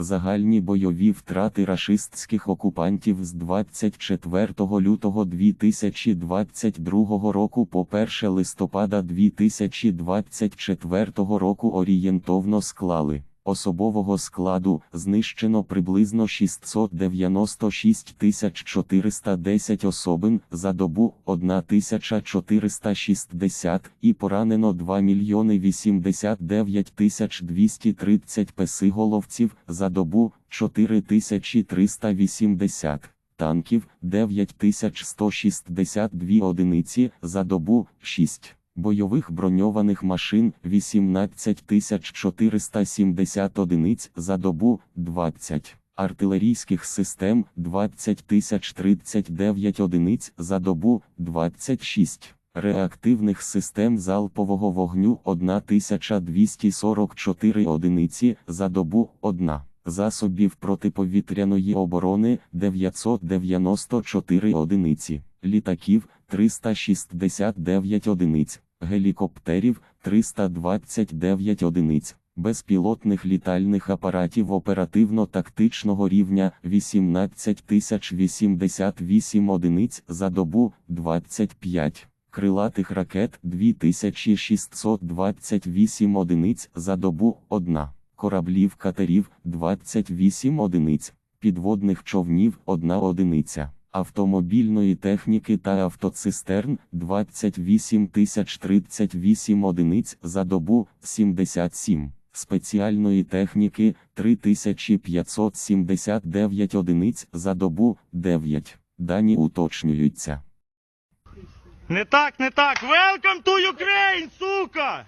Загальні бойові втрати рашистських окупантів з 24 лютого 2022 року по 1 листопада 2024 року орієнтовно склали. Особового складу знищено приблизно 696 410 особин за добу 1460 і поранено 2 мільйони 89 230 песиголовців за добу 4380 танків 9162 одиниці за добу 6 бойових броньованих машин 18470 одиниць за добу 20, артилерійських систем 20039 одиниць за добу 26, реактивних систем залпового вогню 1244 одиниці за добу 1. Засобів протиповітряної оборони 994 одиниці, літаків 369 одиниць, гелікоптерів 329 одиниць, безпілотних літальних апаратів оперативно-тактичного рівня 18088 одиниць за добу 25. Крилатих ракет 2628 одиниць за добу 1 кораблів катерів 28 одиниць, підводних човнів 1 одиниця, автомобільної техніки та автоцистерн 28 038 одиниць за добу 77, спеціальної техніки 3579 одиниць за добу 9. Дані уточнюються. Не так, не так. Welcome to Ukraine, сука!